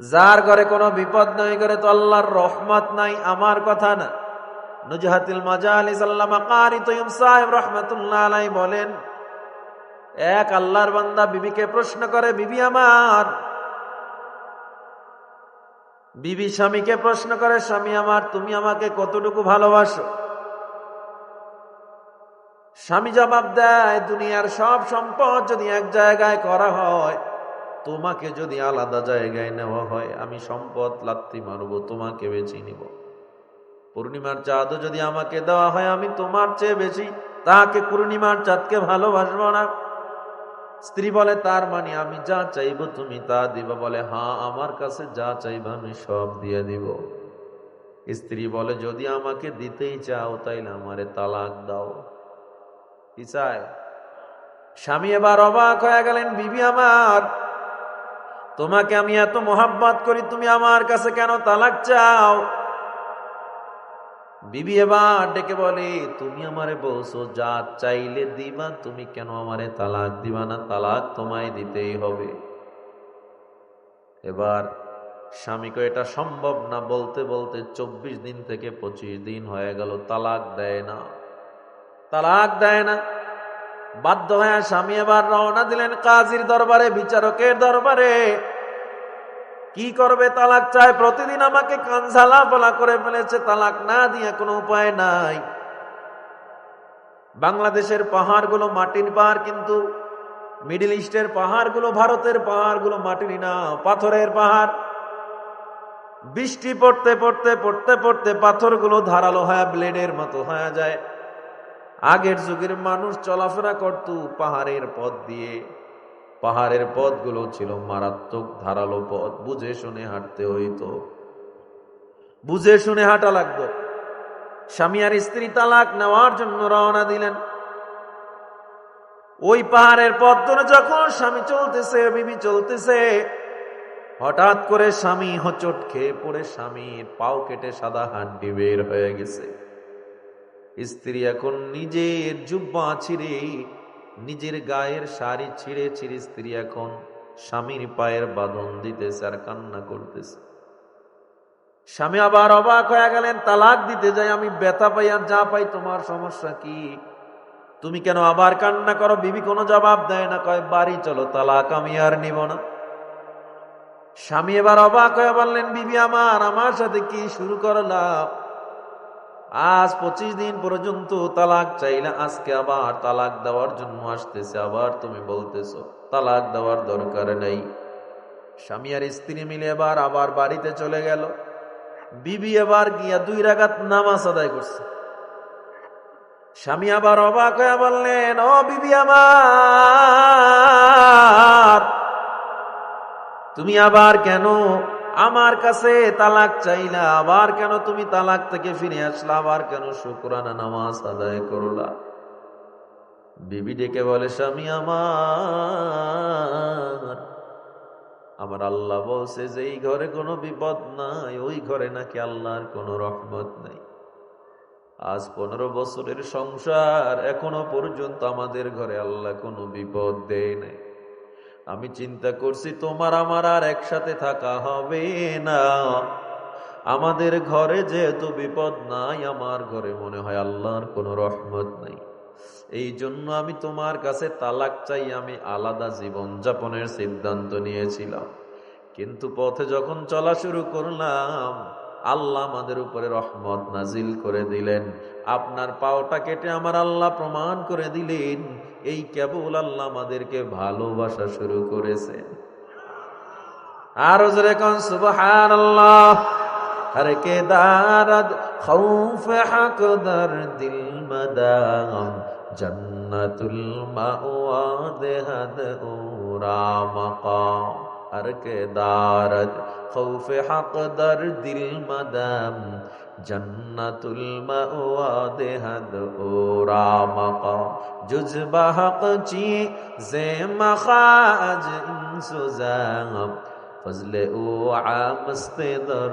যার ঘরে কোনো বিপদ নাই করে তো আল্লাহর রহমত নাই, আমার কথা না। নুজহাতিল মাজালিস আল্লামা কারি তৈয়ব সাহেব রহমতুল্লাহ আলাই বলেন, এক আল্লাহর বান্দা বিবিকে প্রশ্ন করে, বিবি আমার। বিবি স্বামীকে প্রশ্ন করে, স্বামী আমার, তুমি আমাকে কতটুকু ভালোবাসো? স্বামী জবাব দেয়, দুনিয়ার সব সম্পদ যদি এক জায়গায় করা হয় তোমাকে যদি আলাদা জায়গায় নেওয়া হয়, আমি সম্পদ লাত্তি মারব, তোমাকে বেছে নিব। পূর্ণিমার চাঁদও যদি আমাকে দেওয়া হয়, আমি তোমার চেয়ে বেশি তাকে পূর্ণিমার চাঁদকে ভালোবাসবো না। স্ত্রী বলে, তার মানে আমি যা চাইব, তুমি তা দিব। বলে হ্যাঁ আমার কাছে যা চাইবা, আমি সব দিয়ে দিব। স্ত্রী বলে, যদি আমাকে দিতেই চাও, তাইলে আমারে তালাক দাও। কি চায়? স্বামী এবার অবাক হয়ে গেলেন, বিবি আমার তোমাকে আমি এত মোহাব্বত করি, তুমি আমার কাছে কেন তালাক চাও? বিবি এবার ডেকে বলে, তুমি আমারে বলছো, যা চাইলে দিবা, তুমি কেন আমারে তালাক দিবা না? তালাক তোমায় দিতেই হবে। এবার স্বামীকে এটা সম্ভব না। বলতে বলতে চব্বিশ দিন থেকে পঁচিশ দিন হয়ে গেল, তালাক দেয় না। তালাক দেয় না। বাধ্য হয়ে স্বামী এবার রওনা দিলেন কাজীর দরবারে, বিচারকের দরবারে। কি করবে তালাক চায়? প্রতিদিন আমাকে কানঝালা বলা করে ফেলেছে, তালাক না দিয়ে কোনো উপায় নাই। বাংলাদেশের পাহাড়গুলো মাটির পাহাড়, কিন্তু মিডিল ইস্টের পাহাড়গুলো ভারতের পাহাড়গুলো মাটির না, পাথরের পাহাড়। বৃষ্টি পড়তে পড়তে পড়তে পড়তে পাথরগুলো ধারালো হয়ে, ব্লেডের মতো হয়ে যায়। আগের যুগের মানুষ চলাফেরা করত পাহাড়ের পথ দিয়ে। পাহাড়ের পথগুলো ছিল মারাত্মক ধারালো পথ, বুঝে শুনে হাঁটতে হইতো। বুঝে শুনে হাঁটা লাগতো। স্বামী আর স্ত্রী তালাক নেওয়ার জন্য রওনা দিলেন। ওই পাহাড়ের পথ ধরে যখন স্বামী চলতেছে, বিবি চলতেছে, হঠাৎ করে স্বামী হচট খেয়ে পড়ে। স্বামীর পাও কেটে সাদা হাড্ডি বের হয়ে গেছে। স্ত্রী এখন নিজের জুব্বা ছিঁড়ে, নিজের গায়ের শাড়ি ছিঁড়ে ছিঁড়ে স্ত্রী এখন স্বামীর পায়ের বাঁধন দিতেছে আর কান্না করতেছে। স্বামী আবার অবাক হয়ে গেলেন, তালাক দিতে যাই আমি ব্যথা পাই আর যা পাই, তোমার সমস্যা কি? তুমি কেন আবার কান্না করো? বিবি কোনো জবাব দেয় না, কয়, বাড়ি চলো, তালাক আমি আর নিব না। স্বামী এবার অবাক হয়ে বললেন, বিবি আমার আমার সাথে কি শুরু করলাম? আজ পঁচিশ দিন পর্যন্ত তালাক চাইলে আজকে আবার তালাক দেওয়ার জন্য আসতেছে, আবার তুমি বলতেছো, তালাক দেওয়ার দরকার নেই। স্বামী আর স্ত্রী মিলে এবার আবার বাড়িতে চলে গেল। বিবি এবার গিয়া দুই রাগাত নামাজ আদায় করছে। স্বামী আবার অবাক হয়ে বললেন, ও বিবি আমার, তুমি আবার কেন আমার কাছে তালাক চাইলা, আবার কেন তুমি তালাক থেকে ফিরে আসলা? আবার কেন শুক্রানা নামাজ আদায় করলা? বিবি ডেকে বলে, স্বামী আমার। আমার আল্লাহ বলছে যে এই ঘরে কোনো বিপদ নাই, ওই ঘরে নাকি আল্লাহর কোনো রহমত নাই। আজ পনেরো বছরের সংসার, এখনও পর্যন্ত আমাদের ঘরে আল্লাহ কোনো বিপদ দেয় নাই। আমি চিন্তা করছি তোমার আমার আর একসাথে থাকা হবে না। আমাদের ঘরে যেহেতু বিপদ নাই, আমার ঘরে মনে হয় আল্লাহর কোনো রহমত নাই। এই জন্য আমি তোমার কাছে তালাক চাই, আমি আলাদা জীবন যাপনের সিদ্ধান্ত নিয়েছিলাম। কিন্তু পথে যখন চলা শুরু করলাম আল্লাহ আমাদের উপরে রহমত নাজিল করে দিলেন। আপনার পাওটা কেটে আমার আল্লাহ প্রমাণ করে দিলেন। এই কেবল আল্লাহ আমাদেরকে ভালোবাসা শুরু করেছে আরও জোরে কোন আল্লাহ কে দিল মাওয়া দেহদ মাকাম। হর কে দারদ খৌফ দিল মদাম, জন্নতুল ফজলে ও আমস্তে দর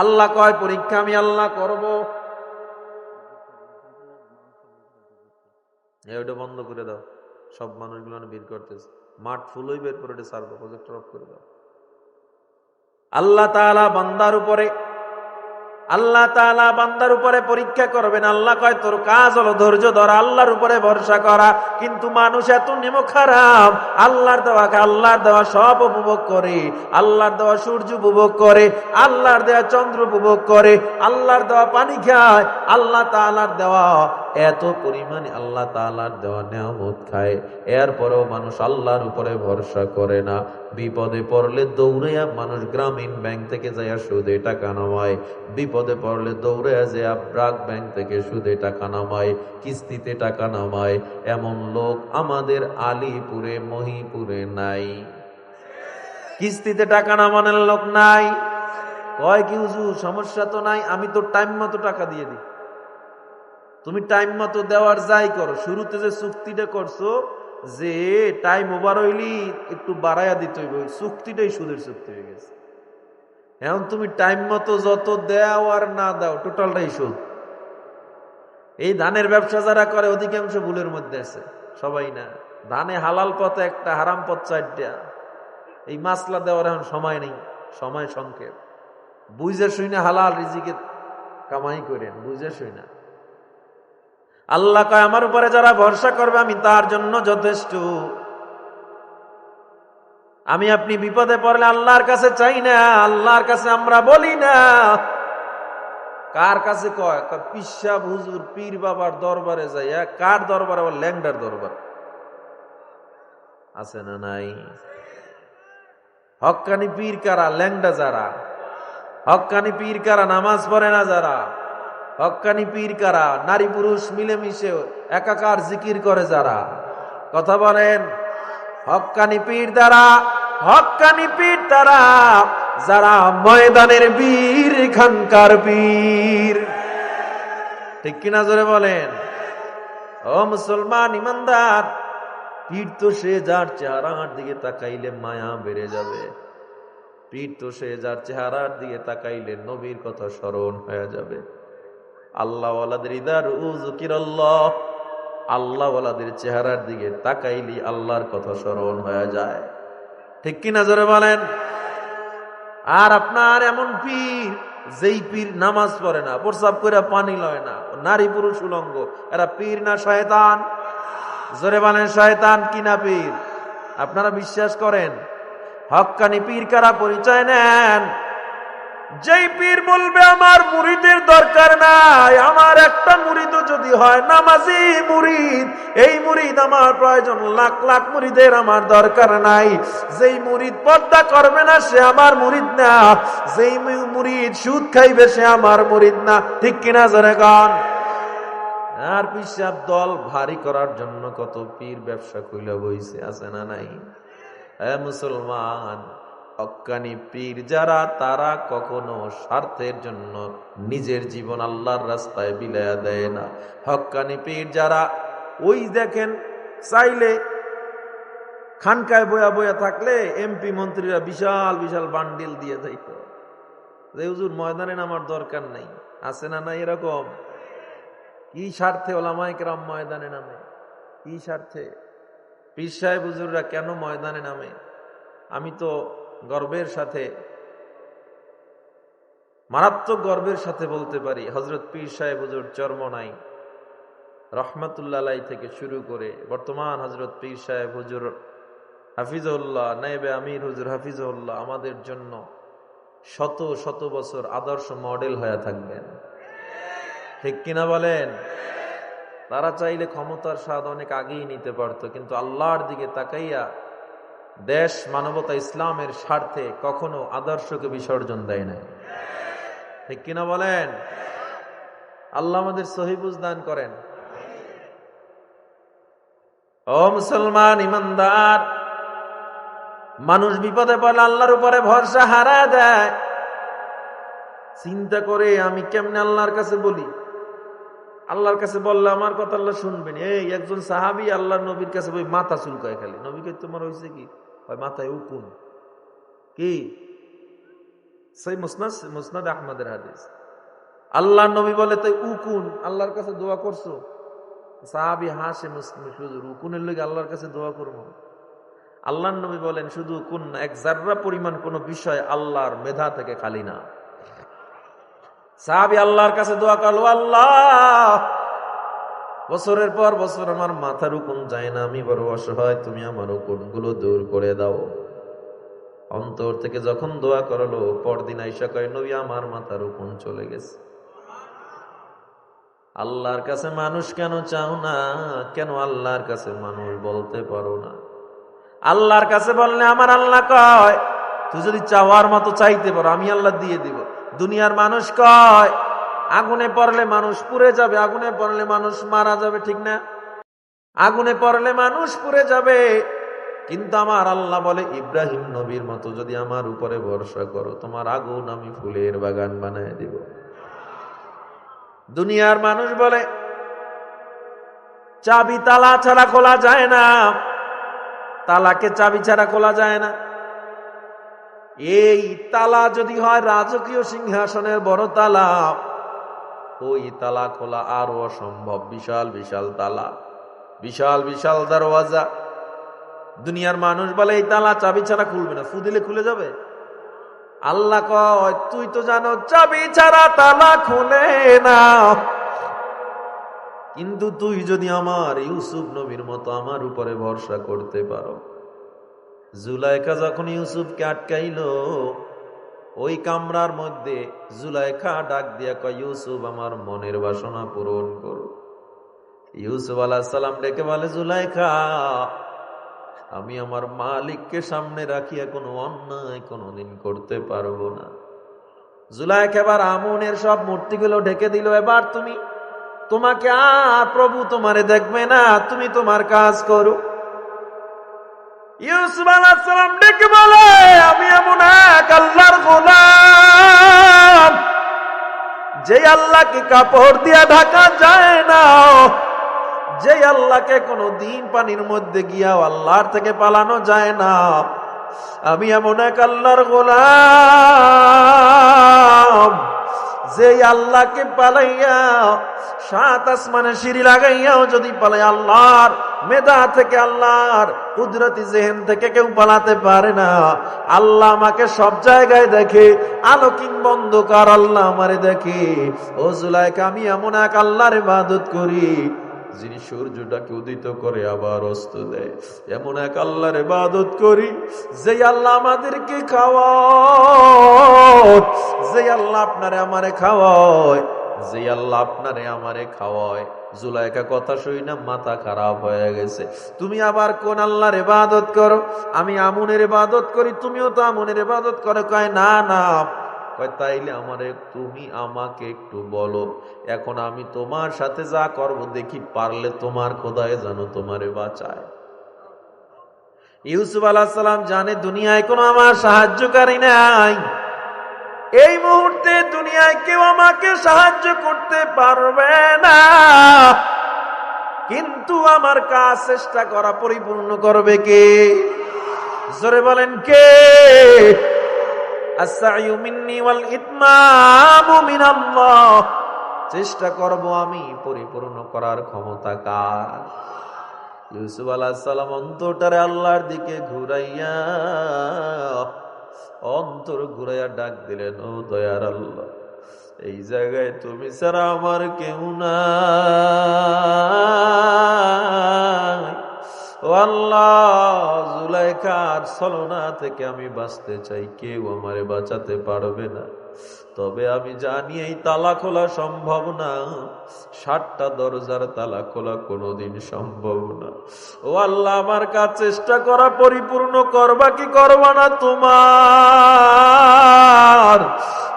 আল্লাহ কয়, পরীক্ষা আমি আল্লাহ করব। ওটা বন্ধ করে দাও। সব মানুষগুলো বের করতেছে। মাঠ ফুল হইবের পরে এটা সারবো প্রজেক্টর অফ করে দাও। আল্লাহ তাআলা বান্দার উপরে, আল্লাহ তাআলা বান্দার উপরে পরীক্ষা করবেন, আল্লাহ কয়, তোর কাজ হলো ধৈর্য ধরা, আল্লাহর উপরে ভরসা করা। কিন্তু মানুষ এত নেমো খারাপ আল্লাহর দেওয়াকে আল্লাহর দেওয়া সব উপভোগ করে, আল্লাহর দেওয়া সূর্য উপভোগ করে, আল্লাহর দেওয়া চন্দ্র উপভোগ করে, আল্লাহর দেওয়া পানি খায়, আল্লাহ তাআলার দেওয়া এত পরিমাণে আল্লাহ তাআলার দেওয়া নিয়ামত খায়, এরপরেও মানুষ আল্লাহর উপরে ভরসা করে না। বিপদে পড়লে দৌড়াইয়া মানুষ গ্রামীণ ব্যাংক থেকে যাইয়া সুদে টাকা নামায়। বিপদে পড়লে দৌড়াইয়া যে ব্রাক ব্যাংক থেকে সুদে টাকা নামায়, কিস্তিতে টাকা নামায়। এমন লোক আমাদের আলিপুরে, মহিপুরে নাই। কিস্তিতে টাকা নামানোর লোক নাই। কয় কি হুজুর, সমস্যা তো নাই, আমি তো টাইম মতো টাকা দিয়ে দিই। তুমি টাইম মতো দেওয়ার যাই করো। শুরুতে যে চুক্তিটা করছ, যে টাইম ওভার হইলি একটু বাড়াইয়া দিতে হইব। চুক্তিটাই সুদের চুক্তি হয়ে গেছে। এখন তুমি টাইম মতো যত দেও আর না দাও টোটালটাই সুদ। এই ধানের ব্যবসা যারা করে, অধিকাংশ ভুলের মধ্যে আছে। সবাই না। ধানে হালাল পথে একটা, হারাম পথ চারটা। এই মাসলা দেওয়ার এখন সময় নেই। সময় সংক্ষেপ। বুঝে শুই না হালাল রিজিকে কামাই করেন। বুঝে শুই না আল্লাহ কয়, আমার উপরে যারা ভরসা করবে, আমি তার জন্য যথেষ্ট। আমি আপনি বিপদে পড়লে আল্লাহর কাছে চাই না, আল্লাহর কাছে আমরা বলি না। কার কাছে কয় পিসা হুজুর, পীর বাবার দরবারে যাইয়া কার দরবারে? আবার ল্যাংডার দরবার। আছে না নাই? হক্কানি পীর কারা? ল্যাংডা যারা। হক্কানি পীর কারা? নামাজ পড়ে না যারা? হক্কানি পীর কারা? নারী পুরুষ মিলেমিশে একাকার জিকির করে যারা। কথা বলেন হক্কানি পীর দ্বারা হক্কানি পীর দ্বারা যারা ময়দানের বীর খানকার বীর ঠিক কিনা জোরে বলেন? ও মুসলমান ইমানদার, পীর তো সে যার চেহারার দিকে তাকাইলে মায়া বেড়ে যাবে। পীর তো সে যার চেহারার দিকে তাকাইলে নবীর কথা স্মরণ হয়ে যাবে। আল্লাহ ইদার উজুকির আল্লাহ আল্লাহ ওয়ালাদের চেহারার দিকে তাকাইলি আল্লাহর কথা স্মরণ হয়ে যায়। ঠিক কিনা জোরে বলেন? আর আপনার এমন পীর, যেই পীর নামাজ পড়ে না প্রসাব করে পানি লয় না নারী পুরুষ উলঙ্গ, এরা পীর না শয়তান? জোরে বলেন, শয়তান কিনা পীর? আপনারা বিশ্বাস করেন? হক্কানি পীর কারা পরিচয় নেন? যেই পীর বলবে, আমার মুরিদের দরকার নাই, আমার একটা মুরিদ যদি হয়, নামাজি মুরিদ, এই মুরিদ আমার প্রয়োজন, লাখ লাখ মুরিদের আমার দরকার নাই। যেই মুরিদ পর্দা করবে না, সে আমার মুরিদ না। যেই মুরিদ সুদ খাইবে, সে আমার মুরিদ না। ঠিক কিনা জোরে গান আর পিসাব দল ভারী করার জন্য কত পীর ব্যবসা কইলা বইছে, আছে না নাই? হ্যাঁ মুসলমান হক্কানি পীর যারা, তারা কখনো স্বার্থের জন্য নিজের জীবন আল্লাহর রাস্তায় বিলায়া দেয় না। হক্কানি পীর যারা, ওই দেখেন, চাইলে খানকায় বয়া বয়া থাকলে এমপি মন্ত্রীরা বিশাল বিশাল বান্ডিল দিয়ে যাইত। যে হুজুর, ময়দানে নামার দরকার নাই। আছে না নাই এরকম? কি স্বার্থে ওলামাইকেরাম ময়দানে নামে? কি স্বার্থে? পীর সাহেব হুজুররা কেন ময়দানে নামে? আমি তো গর্বের সাথে, মারাত্মক গর্বের সাথে বলতে পারি হজরত পীর সাহেব হুজুর চর্ম নাই, রহমতুল্লাহ থেকে শুরু করে বর্তমান হজরত পীর সাহেব হুজুর হাফিজউল্লাহ নাইবে আমির হুজুর হাফিজউল্লাহ আমাদের জন্য শত শত বছর আদর্শ মডেল হয়ে থাকবেন। ঠিক কিনা বলেন? তারা চাইলে ক্ষমতার স্বাদ অনেক আগেই নিতে পারতো, কিন্তু আল্লাহর দিকে তাকাইয়া দেশ মানবতা ইসলামের স্বার্থে কখনো আদর্শকে বিসর্জন দেয় নাই। ঠিক কিনা বলেন? আল্লাহ আমাদের সহিবুজ দান করেন। ও মুসলমান, ইমানদার, মানুষ বিপদে পড়লে আল্লাহর উপরে ভরসা হারা দেয়। চিন্তা করে আমি কেমনে আল্লাহর কাছে বলি? আল্লাহর কাছে বললে আমার কথা আল্লাহ শুনবেন। এই একজন সাহাবি আল্লাহ নবীর কাছে বই মাথা চুলকায় খালি। নবীকে তোমার হয়েছে কি? মাথায় উকুন কি সেই মুসনাদ মুসনাদ আহমদের হাদিস আল্লাহ নবী বলে, তাই উকুন, আল্লাহর কাছে দোয়া করছ? সাহাবি হাসে মুসলিম, শুধু উকুনের লোক আল্লাহর কাছে দোয়া করব আল্লাহ নবী বলেন, শুধু কোন এক জাররা পরিমাণ কোন বিষয় আল্লাহর মেধা থেকে খালি না। সাহাবি আল্লাহর কাছে দোয়া করল, আল্লাহ বছরের পর বছর আমার মাথার উকুন যায় না, আমি বড় অসহায়, তুমি আমার উকুনগুলো দূর করে দাও। অন্তর থেকে যখন দোয়া করল, পরদিন আইসা কয়, নবী, আমার মাথার উকুন চলে গেছে। আল্লাহর কাছে মানুষ কেন চাও না? কেন আল্লাহর কাছে মানুষ বলতে পারো না? আল্লাহর কাছে বললে আমার আল্লাহ কয়, তুই যদি চাওয়ার মতো চাইতে পারো, আমি আল্লাহ দিয়ে দিব। দুনিয়ার মানুষ কয় আগুনে পড়লে মানুষ পুড়ে যাবে, আগুনে পড়লে মানুষ মারা যাবে, ঠিক না? আগুনে পড়লে মানুষ পুড়ে যাবে। কিন্তু আমার আল্লাহ বলে, ইব্রাহিম নবীর মতো যদি আমার উপরে ভরসা করো, তোমার আগুন আমি ফুলের বাগান বানায় দিব। দুনিয়ার মানুষ বলে, চাবি তালা ছাড়া খোলা যায় না। তালাকে চাবি ছাড়া খোলা যায় না। এই তালা যদি হয় রাজকীয় সিংহাসনের বড় তালা। ওই তালা খোলা আরও অসম্ভব। বিশাল বিশাল তালা। বিশাল বিশাল দরওয়াজা। দুনিয়ার মানুষ বলে, এই তালা চাবি ছাড়া খুলবে না, ফুদিলে খুলে যাবে? আল্লাহ কয়, তুই তো জানো, চাবি ছাড়া তালা খুলে না। কিন্তু তুই যদি আমার ইউসুফ নবীর মতো আমার উপরে ভরসা করতে পারো। জুলাইকা যখন ইউসুফকে আটকাইল ওই কামরার মধ্যে জুলাইখা ডাক দিয়া কয়, ইউসুফ, আমার মনের বাসনা পূরণ করো। ইউসুফ আলাহ সালাম ডেকে বলে, জুলাইখা, আমি আমার মালিককে সামনে রাখিয়া কোনো অন্যায় কোনোদিন করতে পারব না। জুলাইখ এবার আমনের সব মূর্তিগুলো ঢেকে দিল, এবার তুমি, তোমাকে আর প্রভু তোমারে দেখবে না, তুমি তোমার কাজ করো। ইউসুফ আলাইসালাম ডেকে বলে, আমি এমন এক আল্লাহর গোলাম যে আল্লাহকে কাপড় দিয়া ঢাকা যায় না যে আল্লাহকে কোনো দিন পানির মধ্যে গিয়া আল্লাহর থেকে পালানো যায় না। আমি এমন এক আল্লাহর গোলাম যে আল্লাহকে পালাইয়া সাত আসমানে সিঁড়ি লাগাইয়াও যদি পালাই আল্লাহর মেধা থেকে আল্লাহর কুদরতি জেহেন থেকে কেউ পালাতে পারে না। আল্লাহ আমাকে সব জায়গায় দেখে আলো বন্ধকার আল্লাহ আমারে দেখে। ও জুলাইকে, আমি এমন এক আল্লাহর ইবাদত করি, যিনি সূর্যটাকে উদিত করে আবার অস্ত দেয়। এমন এক আল্লাহর ইবাদত করি যে আল্লাহ আমাদেরকে খাওয়ায় যে আল্লাহ আপনারে আমারে খাওয়ায়। যে আল্লাহ আপনারে আমারে খাওয়ায়। জুলাইকা কথা শুই না, মাথা খারাপ হয়ে গেছে। তুমি আবার কোন আল্লাহর ইবাদত করো? আমি আমুনের ইবাদত করি, তুমিও তো আমুনের ইবাদত করো। কয়, না না। তাইলে আমারে তুমি আমাকে একটু বলো, এখন আমি তোমার সাথে যা করব, দেখি পারলে তোমার খোদায় জানো তোমারে বাঁচায়। ইউসুফ আলাহাম জানে, দুনিয়ায় কোনো আমার সাহায্যকারী নাই। এই মুহূর্তে দুনিয়ায় কেউ আমাকে সাহায্য করতে পারবে না। কিন্তু আমার কাজ চেষ্টা করা পরিপূর্ণ করবে কে? জোরে বলেন কে? চেষ্টা করব আমি পরিপূর্ণ করার ক্ষমতা কার? ইউসুফ আলাহ সালাম অন্তরটারে আল্লাহর দিকে ঘুরাইয়া অন্তর ঘুরাইয়া ডাক দিলেন, ও দয়ার আল্লাহ, এই জায়গায় তুমি ছাড়া আমার কেউ না আল্লাহ জুলাইখার ছলনা থেকে আমি বাঁচতে চাই, কেউ আমারে বাঁচাতে পারবে না। তবে আমি জানি এই তালা খোলা সম্ভব না। ষাটটা দরজার তালা খোলা কোনোদিন সম্ভব না। ও আল্লাহ, আমার কাজ চেষ্টা করা পরিপূর্ণ করবা কি করবা না তোমার?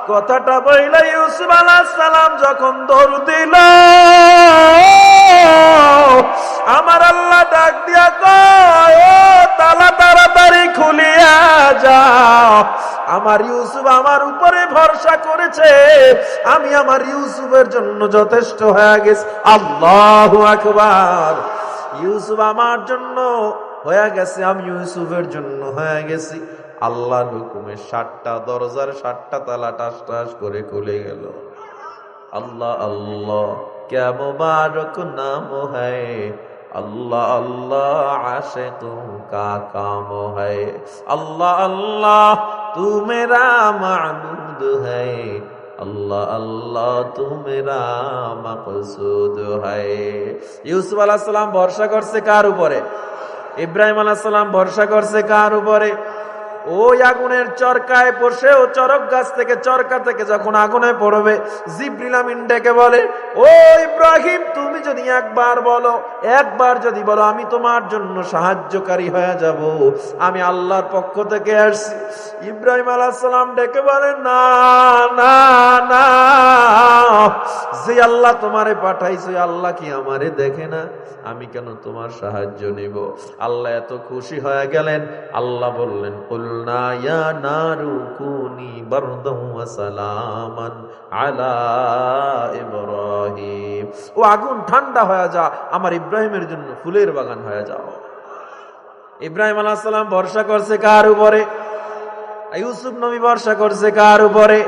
কথাটা বইলা ইউসুফ সালাম যখন দৌড় দিল, আমার আল্লাহ ডাক দিয়া কয় তালা তাড়াতাড়ি খুলিয়া যাও আমার ইউসুফ আমার উপরে ভরসা করেছে। আমি আমার ইউসুফের জন্য যথেষ্ট হয়ে গেছে। আল্লাহ ইউসুফ আমার জন্য হয়ে গেছে, আমি ইউসুফের জন্য হয়ে গেছি। আল্লাহর হুকুমে ষাটটা দরজার ষাটটা তালা টাস টাস করে খুলে গেল। আল্লাহ আল্লাহ কেমন নাম হয়? আল্লাহ আল্লাহ আশে তুমকা কাম হে আল্লাহ আল্লাহ তুমেরা মানুদ হে আল্লাহ আল্লাহ তুমেরা মকসুদ হে ইউসুফ আলাহ সাল্লাম ভরসা করছে কার উপরে? ইব্রাহিম আলাহ সাল্লাম ভরসা করছে কার উপরে? ওই আগুনের চরকায় বসেও চরক গাছ থেকে, চরকা থেকে যখন আগুনে পড়বে, জিব্রিল আমিন ডেকে বলে, ও ইব্রাহিম, তুমি যদি একবার বলো, একবার যদি বলো, আমি তোমার জন্য সাহায্যকারী হয়ে যাব। আমি আল্লাহর পক্ষ থেকে আসছি। ইব্রাহিম আলাহাম ডেকে বলে, না না না, যে আল্লাহ তোমারে পাঠাইছে আল্লাহ কি আমারে দেখে না? আমি কেন তোমার সাহায্য নিব? আল্লাহ এত খুশি হয়ে গেলেন। আল্লাহ বললেন ও আগুন ঠান্ডা হয়ে যা, আমার ইব্রাহিমের জন্য ফুলের বাগান হয়ে যাও। ইব্রাহিম আলাইহিস সালাম ভরসা করছে কার উপরে? ইউসুফ নবী ভরসা করছে কার উপরে?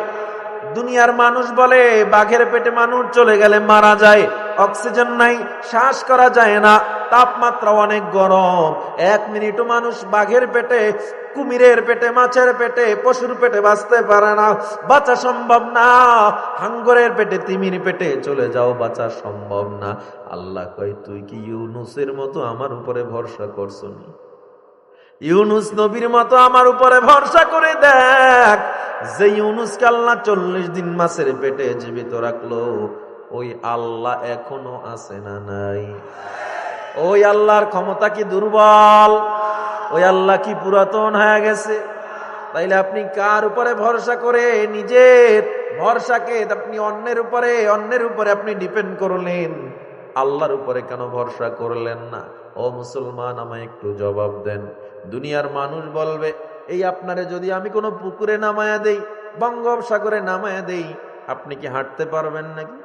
দুনিয়ার মানুষ বলে, বাঘের পেটে মানুষ চলে গেলে মারা যায়, অক্সিজেন নাই, শ্বাস করা যায় না। তাপমাত্রা অনেক গরম। এক মিনিটও মানুষ বাঘের পেটে, কুমিরের পেটে, মাছের পেটে, পশুর পেটে বাঁচতে পারে না। বাঁচা সম্ভব না। হাঙ্গরের পেটে, তিমির পেটে চলে যাও, বাঁচা সম্ভব না। আল্লাহ কয়, তুই কি ইউনুসের মতো আমার উপরে ভরসা করছ ইউনুস নবীর মতো আমার উপরে ভরসা করে দেখ। যে ইউনুস আল্লাহ চল্লিশ দিন মাসের পেটে জীবিত রাখল, ওই আল্লাহ এখনও আছে না নাই? ওই আল্লাহর ক্ষমতা কি দুর্বল? ওই আল্লাহ কি পুরাতন হয়ে গেছে? তাইলে আপনি কার উপরে ভরসা করে নিজের ভরসাকে আপনি অন্যের উপরে অন্যের উপরে আপনি ডিপেন্ড করলেন? আল্লাহর উপরে কেন ভরসা করলেন না? ও মুসলমান, আমায় একটু জবাব দেন। দুনিয়ার মানুষ বলবে, এই আপনারে যদি আমি কোনো পুকুরে নামায়া দেই, বঙ্গোপসাগরে নামায়া দেই, আপনি কি হাঁটতে পারবেন নাকি?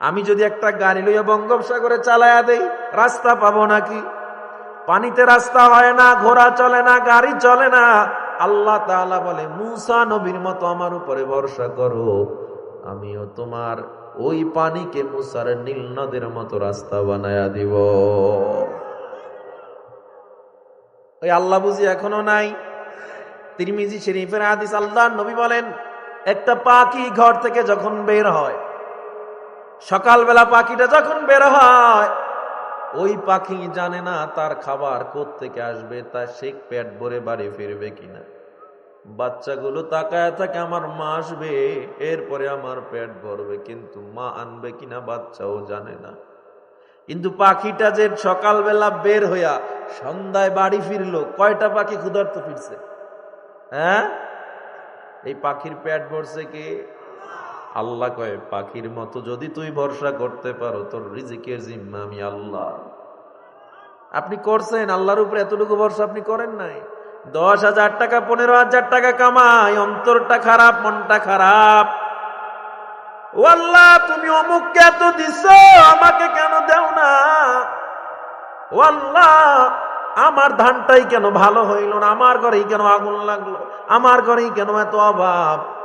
আমি যদি একটা গাড়ি লইয়া বঙ্গোপসাগরে চালায়া দেই, রাস্তা পাবো নাকি? পানিতে রাস্তা হয় না, ঘোড়া চলে না, গাড়ি চলে না। আল্লাহ তাআলা বলে, মুসা নবীর মতো আমার উপরে ভরসা করো। আমিও তোমার ওই পানিকে মুসার নীল নদের মতো রাস্তা বানায়া দিব। ওই আল্লাহ বুঝি এখনও নাই? তিরমিজি শরীফের হাদিস, আল্লাহ নবী বলেন, একটা পাখি ঘর থেকে যখন বের হয় সকালবেলা পাখিটা যখন বের হয়, ওই পাখি জানে না তার খাবার থেকে আসবে তার শেখ পেট ভরে বাড়ি ফিরবে কিনা। বাচ্চাগুলো তাকায় থাকে, আমার মা আসবে, এরপরে আমার পেট ভরবে, কিন্তু মা আনবে কিনা বাচ্চাও জানে না। কিন্তু পাখিটা যে সকালবেলা বের হইয়া সন্ধ্যায় বাড়ি ফিরলো, কয়টা পাখি ক্ষুধার্ত ফিরছে? হ্যাঁ? এই পাখির পেট ভরছে কি? আল্লাহ কয়, পাখির মতো যদি তুই ভরসা করতে পারো, তোর রিজিকের জিম্মা আমি আল্লাহ। আপনি করছেন, আল্লাহর উপরে এতটুকু ভরসা আপনি করেন নাই। দশ হাজার টাকা, পনেরো হাজার টাকা কামাই, অন্তরটা খারাপ, মনটা খারাপ। ও আল্লাহ, তুমি অমুককে এত দিছ, আমাকে কেন দেও না? ও আল্লাহ, আমার ধানটাই কেন ভালো হইল না? আমার ঘরেই কেন আগুন লাগল? আমার ঘরেই কেন এত অভাব?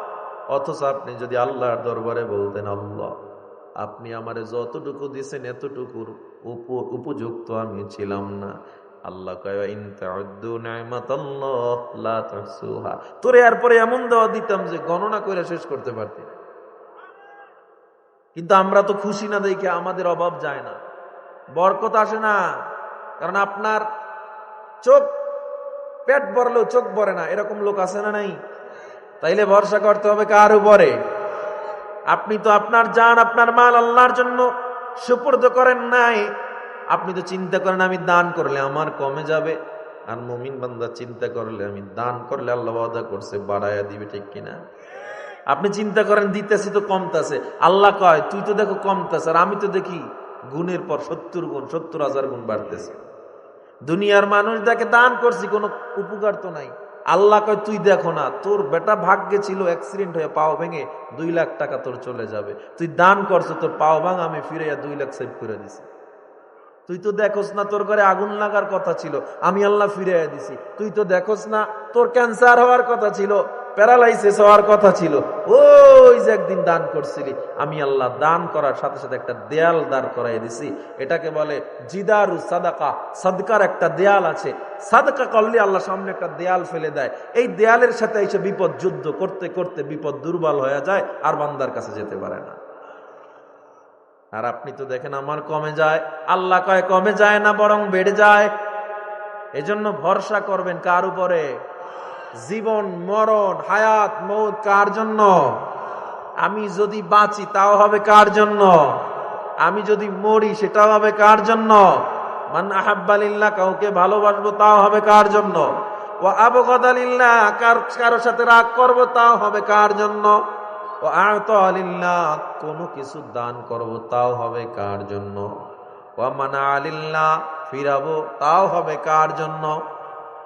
অথচ আপনি যদি আল্লাহর দরবারে বলতেন, আল্লাহ, আপনি আমারে যতটুকু দিছেন এতটুকুর উপ- উপযুক্ত আমি ছিলাম না। আল্লাহ তোরে এরপরে এমন দেওয়া দিতাম যে গণনা করে শেষ করতে পারতি কিন্তু আমরা তো খুশি না দেখে আমাদের অভাব যায় না। বরকত আসে না, কারণ আপনার চোখ, পেট ভরলেও চোখ ভরে না। এরকম লোক আছে না নাই? তাইলে ভরসা করতে হবে কার উপরে? আপনি তো আপনার জান, আপনার মাল আল্লাহর জন্য সুপর্দ করেন নাই। আপনি তো চিন্তা করেন, আমি দান করলে আমার কমে যাবে। আর মমিন বান্দা চিন্তা করলে, আমি দান করলে আল্লাহ ওয়াদা করছে বাড়াইয়া দিবে ঠিক কিনা? আপনি চিন্তা করেন, দিতেছি তো কমতাছে। আল্লাহ কয়, তুই তো দেখো কমতাছে, আর আমি তো দেখি গুণের পর সত্তর গুণ, সত্তর হাজার গুণ বাড়তেছে। দুনিয়ার মানুষ দেখে দান করছি, কোনো উপকার তো নাই। আল্লাহ কয়, তুই দেখো না, তোর বেটা ভাগ্যে ছিল অ্যাক্সিডেন্ট হয়ে পাও ভেঙে দুই লাখ টাকা তোর চলে যাবে। তুই দান করছ, তোর পাও ভাঙ, আমি ফিরে দুই লাখ সেভ করে দিছি। তুই তো দেখোস না, তোর ঘরে আগুন লাগার কথা ছিল, আমি আল্লাহ ফিরে দিছি। তুই তো দেখোস না, তোর ক্যান্সার হওয়ার কথা ছিল প্যারালাইসিস হওয়ার কথা ছিল। ওই যে একদিন দান করছিলি, আমি আল্লাহ দান করার সাথে সাথে একটা দেয়াল দাঁড় করাই দিছি। এটাকে বলে জিদারু সাদাকা, সাদকার একটা দেয়াল আছে। সাদকা করলে আল্লাহ সামনে একটা দেয়াল ফেলে দেয়। এই দেয়ালের সাথে এসে বিপদ যুদ্ধ করতে করতে বিপদ দুর্বল হয়ে যায়, আর বান্দার কাছে যেতে পারে না। আর আপনি তো দেখেন আমার কমে যায়, আল্লাহ কয় কমে যায় না, বরং বেড়ে যায়। এজন্য ভরসা করবেন কার উপরে? জীবন, মরণ, হায়াত, মৌত কার জন্য? আমি যদি বাঁচি, তাও হবে কার জন্য? আমি যদি মরি, সেটাও হবে কার জন্য? মান আহাব্বালিল্লাহ কাউকে ভালোবাসবো, তাও হবে কার জন্য? ও আবগদালিল্লাহ কার কারোর সাথে রাগ করব, তাও হবে কার জন্য? ও আলিল্লাহ কোনো কিছু দান করব, তাও হবে কার জন্য? ও মানা আলিল্লাহ ফিরাবো, তাও হবে কার জন্য?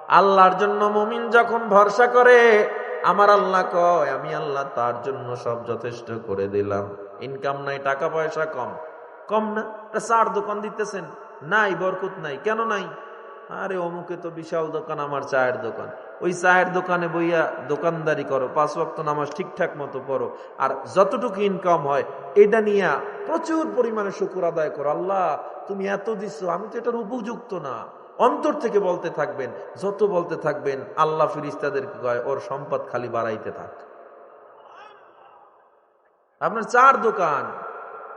আল্লাহর জন্য মুমিন যখন ভরসা করে, আমার আল্লাহ কয়, আমি আল্লাহ তার জন্য সব যথেষ্ট করে দিলাম। ইনকাম নাই টাকা পয়সা কম। কম না চার দোকান দিতেছেন। নাই, বরকত নাই, কেন নাই? আরে, অমুকে তো বিশাল দোকান, আমার চায়ের দোকান। ওই চায়ের দোকানে বইয়া দোকানদারি করো, পাঁচ ওয়াক্ত নামাজ ঠিকঠাক মতো পড়ো, আর যতটুকু ইনকাম হয়, এটা নিয়ে প্রচুর পরিমাণে শুকুর আদায় করো। আল্লাহ, তুমি এত দিচ্ছ আমি তো এটার উপযুক্ত না। অন্তর থেকে বলতে থাকবেন, যত বলতে থাকবেন, আল্লাহ ফিরিস্তাদেরকে কয়, ওর সম্পদ খালি বাড়াইতে থাক। আপনার চার দোকান,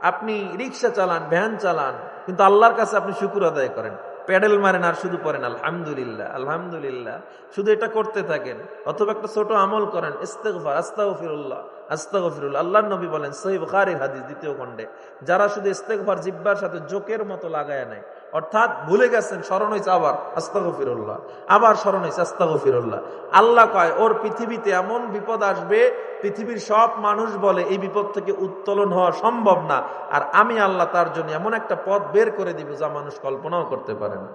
আপনি রিক্সা চালান, ভ্যান চালান, কিন্তু আল্লাহর কাছে আপনি শুকুর আদায় করেন। প্যাডেল মারেন আর শুধু পড়েন, আলহামদুলিল্লাহ আলহামদুলিল্লাহ। শুধু এটা করতে থাকেন, অথবা একটা ছোট আমল করেন, ইস্তেগফার, আস্তাগফিরুল্লাহ আস্তাগফিরুল্লাহ। আল্লাহর নবী বলেন, সহিহ বুখারীর হাদিস, দ্বিতীয় খণ্ডে, যারা শুধু ইস্তেকফার জিব্বার সাথে জোকের মতো লাগায় নেয় অর্থাৎ ভুলে গেছেন, স্মরণ হয়েছে আবার আস্তাগফিরুল্লাহ, আবার স্মরণ হয়েছে আস্তাগফিরুল্লাহ। আল্লাহ কয়, ওর পৃথিবীতে এমন বিপদ আসবে, পৃথিবীর সব মানুষ বলে এই বিপদ থেকে উত্তোলন হওয়া সম্ভব না, আর আমি আল্লাহ তার জন্য এমন একটা পথ বের করে দিব যা মানুষ কল্পনাও করতে পারে না।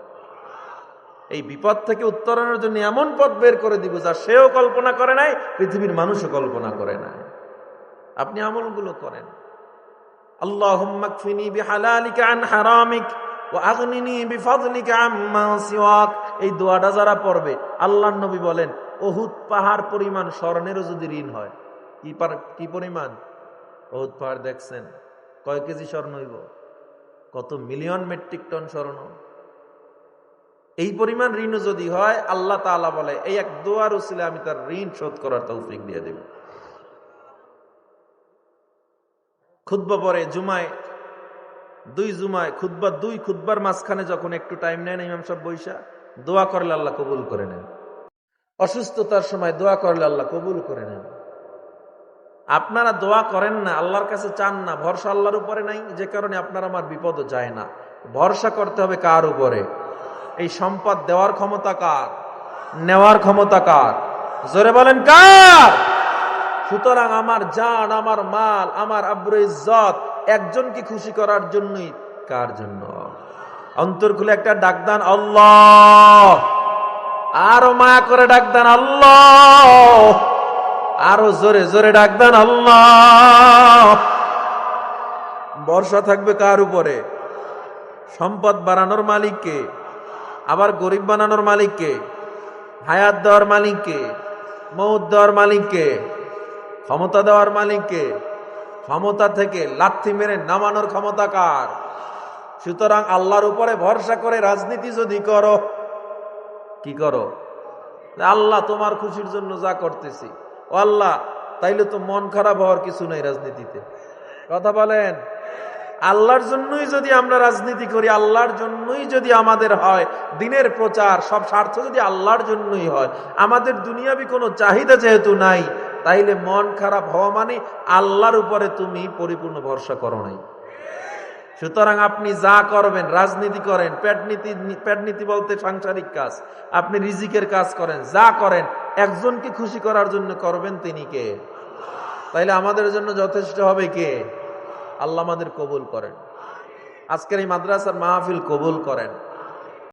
এই বিপদ থেকে উত্তরণের জন্য এমন পথ বের করে দিব যা সেও কল্পনা করে নাই, পৃথিবীর মানুষও কল্পনা করে নাই। আপনি আমলগুলো করেন। আল্লাহ আন হারামিক আগনিনি বিফাদলিকা আম্মা সিওয়াক। এই দোয়াটা যারা পড়বে আল্লাহ নবী বলেন, ওহুদ পাহাড় পরিমাণ স্বর্ণেরও যদি ঋণ হয়। কি কি পরিমাণ? ওহুদ পাহাড় দেখছেন, কয় কেজি স্বর্ণ হইব? কত মিলিয়ন মেট্রিক টন স্বর্ণ? এই পরিমাণ ঋণও যদি হয়, আল্লাহ তাআলা বলে, এই এক দোয়ার উসিলে আমি তার ঋণ শোধ করার তৌফিক দিয়ে দেব। খুদ্া পরে, জুমায় দুই জুমায় খুদ্বার দুই খুদ্বার মাঝখানে যখন একটু টাইম নেন ইমাম সব বৈশা দোয়া করলে আল্লাহ কবুল করে নেন। অসুস্থতার সময় দোয়া করলে আল্লাহ কবুল করে নেন। আপনারা দোয়া করেন না, আল্লাহর কাছে চান না, ভরসা আল্লাহর উপরে নাই, যে কারণে আপনার আমার বিপদও যায় না। ভরসা করতে হবে কার উপরে? এই সম্পদ দেওয়ার ক্ষমতা কার? নেওয়ার ক্ষমতা কার? জোরে বলেন কার? সুতরাং আমার জান, আমার মাল, আমার আব্রু ইজ্জত একজনকে খুশি করার জন্যই কার জন্য? অন্তর খুলে একটা ডাকদান আল্লাহ! আরও মায়া করে ডাকদান আল্লাহ! আরও জোরে জোরে ডাকদান আল্লাহ! বর্ষা থাকবে কার উপরে? সম্পদ বাড়ানোর মালিককে? আবার গরিব বানানোর মালিককে? হায়াত দেওয়ার মালিককে? মৌত দেওয়ার মালিককে? ক্ষমতা দেওয়ার মালিককে? ক্ষমতা থেকে লাথি মেরে নামানোর ক্ষমতা কার? সুতরাং আল্লাহর উপরে ভরসা করে রাজনীতি যদি করো, কি করো? আল্লাহ তোমার খুশির জন্য যা করতেছি। ও আল্লাহ, তাইলে তো মন খারাপ হওয়ার কিছু নাই রাজনীতিতে। কথা বলেন আল্লাহর জন্যই যদি আমরা রাজনীতি করি, আল্লাহর জন্যই যদি আমাদের হয়, দিনের প্রচার, সব স্বার্থ যদি আল্লাহর জন্যই হয়, আমাদের দুনিয়াবি কোনো চাহিদা যেহেতু নাই, তাইলে মন খারাপ হওয়া মানে আল্লাহর উপরে তুমি পরিপূর্ণ ভরসা করো নাই। সুতরাং আপনি যা করবেন, রাজনীতি করেন প্যাটনীতি পেটনীতি বলতে সাংসারিক কাজ, আপনি রিজিকের কাজ করেন, যা করেন, একজনকে খুশি করার জন্য করবেন তিনি কে? তাইলে আমাদের জন্য যথেষ্ট হবে কে? আল্লাহ আমাদের কবুল করেন। আজকের এই মাদ্রাসার মাহফিল কবুল করেন।